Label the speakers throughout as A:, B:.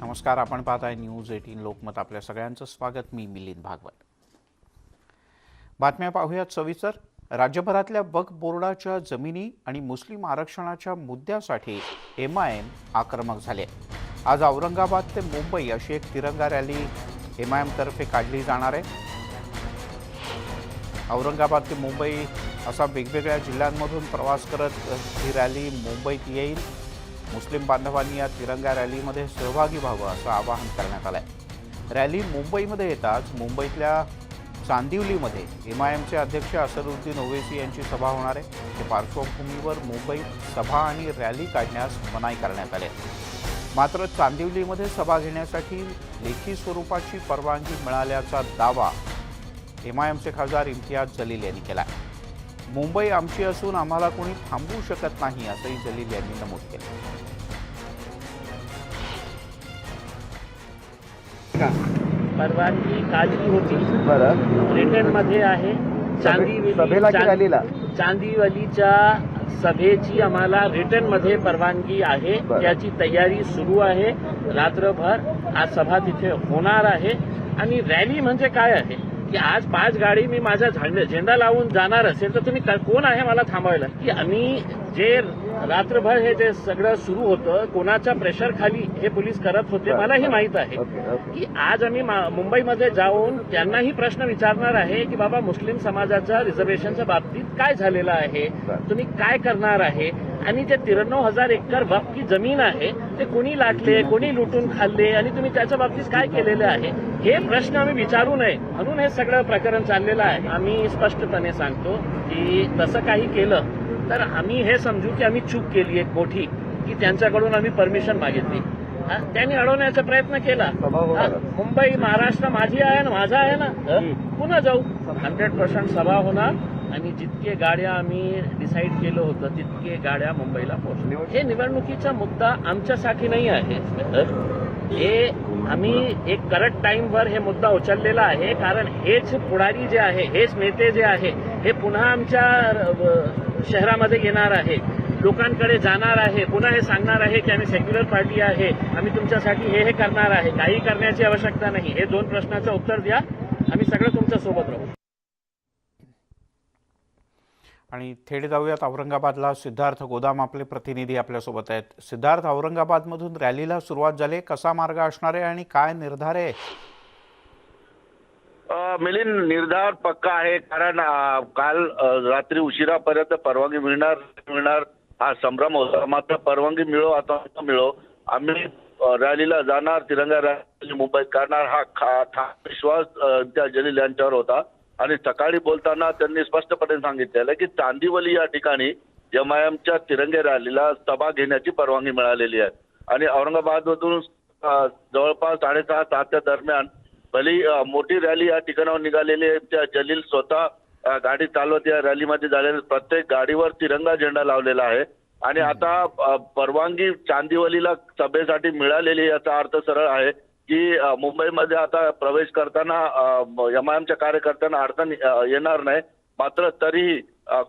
A: नमस्कार आपण पाहताय न्यूज एटीन लोकमत. आपल्या सगळ्यांचं स्वागत. मी मिलिंद भागवत. बातम्या पाहूयात सविस्तर. राज्यभरातल्या वक्फ बोर्डाच्या जमिनी आणि मुस्लिम आरक्षणाच्या मुद्द्यासाठी एम आय एम आक्रमक झाले. आज औरंगाबाद ते मुंबई अशी एक तिरंगा रॅली एम आय एमतर्फे काढली जाणार आहे. औरंगाबाद ते मुंबई असा वेगवेगळ्या जिल्ह्यांमधून प्रवास करत ही रॅली मुंबईत येईल. मुस्लिम बांधवांनी या तिरंगा रॅलीमध्ये सहभागी व्हावं असं आवाहन करण्यात आलं आहे रॅली मुंबईमध्ये येताच मुंबईतल्या चांदिवलीमध्ये एम आय एमचे अध्यक्ष असरुद्दीन ओवेसी यांची सभा होणार आहे. त्या पार्श्वभूमीवर मुंबईत सभा आणि रॅली काढण्यास मनाई करण्यात आली आहे. मात्र चांदिवलीमध्ये सभा घेण्यासाठी लेखी स्वरूपाची परवानगी मिळाल्याचा दावा एम आय एमचे खासदार इम्तियाज जलील यांनी केला मुंबई आमची असून आम्हाला कोणी थांबवू शकत नाही असंही जलील यांनी नमूद केलं
B: परवानगी काढली होती.
C: बरं.
B: रिटर्नमध्ये आहे चांदिवली
C: सभेला की
B: चांद-
C: रॅलीला?
B: चांदिवलीच्या सभेची आम्हाला रिटर्नमध्ये परवानगी आहे. त्याची तयारी सुरू आहे. रात्रभर आज सभा तिथे होणार आहे. आणि रॅली म्हणजे काय आहे? की आज पाच गाडी मी माझा झेंडा लावून जाणार असेल तर तुम्ही कोण आहे मला थांबवायला? की आम्ही जे रात्रभर हे जे सगळं सुरू होतं कोणाच्या प्रेशर खाली हे पोलीस करत होते मलाही
C: बरं.
B: माहीत आहे की आज आम्ही मुंबईमध्ये जाऊन त्यांनाही प्रश्न विचारणार आहे की बाबा मुस्लिम समाजाच्या रिझर्वेशनच्या बाबतीत काय झालेलं आहे. तुम्ही काय करणार आहे? आणि जे त्र्याण्णव हजार एकर वक्फी जमीन आहे ते कोणी लाटले कोणी लुटून खाल्ले आणि तुम्ही त्याच्या बाबतीत काय केलेले आहे? हे प्रश्न आम्ही विचारू नये. म्हणून हे सगळं प्रकरण चाललेलं आहे. आम्ही स्पष्टपणे सांगतो की तसं काही केलं तर आम्ही हे समजू की आम्ही चूक केली एक मोठी की त्यांच्याकडून आम्ही परमिशन मागितली. त्यांनी अडवण्याचा प्रयत्न केला. मुंबई महाराष्ट्र माझी आहे ना माझा आहे ना? पुन्हा जाऊ. हंड्रेड पर्सेंट सभा होणार आणि जितके गाड्या आम्ही डिसाईड केलं होतं तितके गाड्या मुंबईला पोहोचल्या हे निवडणुकीचा मुद्दा आमच्यासाठी नाही आहे. हे? आम्ही एक करेक्ट टाइमवर हे मुद्दा उचललेला आहे कारण हेच पुढारी जे आहे हेच नेते जे आहे हे पुन्हा आमच्या शहरामध्ये येणार आहे. लोकांकडे जाणार आहे. पुन्हा हे सांगणार आहे की आम्ही सेक्युलर पार्टी आहे. आम्ही तुमच्यासाठी हे हे करणार आहे. काही करण्याची आवश्यकता नाही. हे दोन प्रश्नाचं उत्तर द्या. आम्ही सगळं तुमच्यासोबत राहू.
A: आणि थेट जाऊयात औरंगाबादला. सिद्धार्थ गोदाम आपले प्रतिनिधी आपल्यासोबत आहेत. सिद्धार्थ औरंगाबादमधून रॅलीला सुरुवात झाली. कसा मार्ग असणार आहे आणि काय निर्धार आहे?
D: मिलिंद निर्धार पक्का आहे कारण काल रात्री उशिरापर्यंत परवानगी मिळणार मिळणार हा संभ्रम होता. मात्र परवानगी मिळो आता मिळो. आम्ही रॅलीला जाणार तिरंगा रॅली मुंबईत करणार हा खा विश्वास त्या जलील यांच्यावर होता. आणि सकाळी बोलताना त्यांनी स्पष्टपणे सांगितलेलं की चांदिवली या ठिकाणी एमआयएमच्या तिरंगे रॅलीला सभा घेण्याची परवानगी मिळालेली आहे. आणि औरंगाबादमधून अ, जवळपास साडेसहा सातच्या दरम्यान भली मोठी रॅली या ठिकाणावर निघालेली आहे. त्या जलील स्वतः गाडी चालवत या रॅलीमध्ये झालेले प्रत्येक गाडीवर तिरंगा झेंडा लावलेला आहे. आणि आता परवानगी चांदिवलीला सभेसाठी मिळालेली याचा अर्थ सरळ आहे की मुंबईमध्ये आता प्रवेश करताना एमआयएमच्या कार्यकर्त्यांना अडचण येणार नाही. मात्र तरीही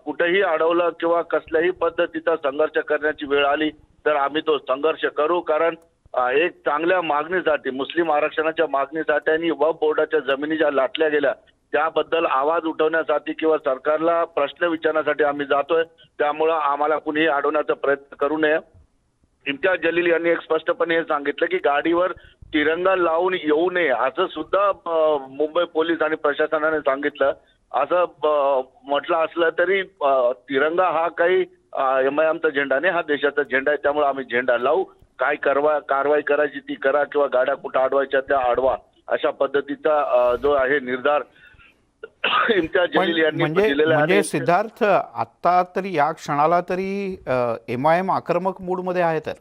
D: कुठेही अडवलं किंवा कसल्याही पद्धतीचा संघर्ष करण्याची वेळ आली तर आम्ही तो संघर्ष करू. कारण एक चांगल्या मागणीसाठी मुस्लिम आरक्षणाच्या मागणीसाठी आणि वक्फ बोर्डाच्या जमिनी ज्या लाटल्या गेल्या त्याबद्दल आवाज उठवण्यासाठी किंवा सरकारला प्रश्न विचारण्यासाठी आम्ही जातोय. त्यामुळं आम्हाला कुणीही अडवण्याचा प्रयत्न करू नये. इम्तियाज जलील यांनी एक स्पष्टपणे हे सांगितलं की गाडीवर तिरंगा लावून येऊ नये असं सुद्धा मुंबई पोलीस आणि प्रशासनाने सांगितलं. असं म्हटलं असलं तरी तिरंगा हा काही एमआयएमचा झेंडा नाही हा देशाचा झेंडा आहे. त्यामुळे आम्ही झेंडा लावू. काय करवा कारवाई करायची ती करा किंवा गाड्या कुठं अडवायच्या त्या अडवा अशा पद्धतीचा जो आहे निर्धार इम्तियाज जलील यांनी
A: म्हणजे
D: दिलेला
A: म्हणजे सिद्धार्थ आत्ता तरी या क्षणाला तरी एम आय एम आक्रमक मूडमध्ये आहे तर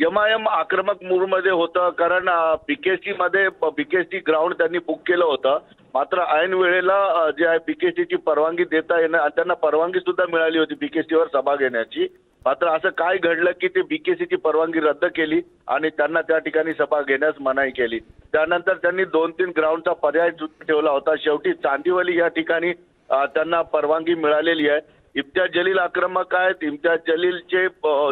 D: एमआयएम आक्रमक मूडमध्ये होतं कारण बीकेसी मध्ये बीकेसी ग्राउंड त्यांनी बुक केलं होतं. मात्र ऐन वेळेला जे आहे बीकेसी ची परवानगी देता येणं त्यांना परवानगी सुद्धा मिळाली होती BKC वर सभा घेण्याची. मात्र असं काय घडलं की ते बीकेसीची परवानगी रद्द केली आणि त्यांना त्या ठिकाणी सभा घेण्यास मनाई केली. त्यानंतर त्यांनी दोन तीन ग्राउंडचा पर्याय ठेवला होता. शेवटी चांदीवली या ठिकाणी त्यांना परवानगी मिळालेली आहे. इम्तियाज जलील आक्रमक आहेत. इम्तियाज जलीलचे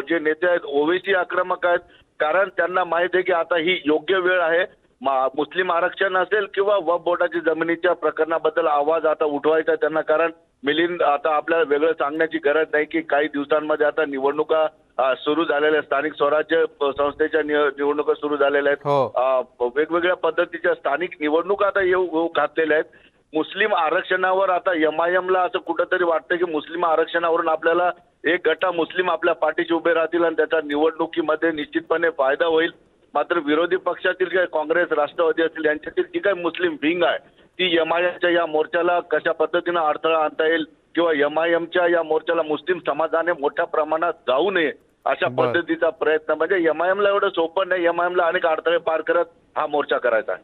D: जे नेते आहेत ओवेसी आक्रमक आहेत. कारण त्यांना माहीत आहे की आता ही योग्य वेळ आहे. मा- मुस्लिम आरक्षण असेल किंवा वब बोर्डाच्या जमिनीच्या प्रकरणाबद्दल आवाज आता उठवायचा आहे त्यांना. कारण मिलिंद आता आपल्याला वेगळं सांगण्याची गरज नाही की काही दिवसांमध्ये आता निवडणुका सुरू झालेल्या स्थानिक स्वराज्य संस्थेच्या निव- निवडणुका सुरू झालेल्या आहेत.
A: हो.
D: वेगवेगळ्या पद्धतीच्या स्थानिक निवडणुका आता येऊ येऊ घातलेल्या आहेत. मुस्लिम आरक्षणावर आता एमआयएमला असं कुठंतरी वाटतं की मुस्लिम आरक्षणावरून आपल्याला एक गटा मुस्लिम आपल्या पाठीशी उभे राहतील आणि त्याचा निवडणुकीमध्ये निश्चितपणे फायदा होईल. मात्र विरोधी पक्षातील काही काँग्रेस राष्ट्रवादी असतील यांच्यातील जी काही मुस्लिम विंग आहे ती एमआयएमच्या या मोर्चाला कशा पद्धतीनं अडथळा आणता येईल किंवा एमआयएमच्या या मोर्चाला मुस्लिम समाजाने मोठ्या प्रमाणात जाऊ नये अशा. पद्धतीचा प्रयत्न म्हणजे एमआयएमला एवढं सोपं नाही. एमआयएमला अनेक अडथळे पार करत हा मोर्चा करायचा आहे.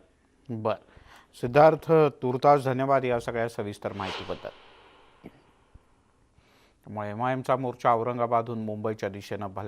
A: बर. सिद्धार्थ तुर्तास धन्यवाद या सगळ्या सविस्तर माहितीबद्दल. त्यामुळे एम आय एमचा मोर्चा औरंगाबादहून मुंबईच्या दिशेनं भल्या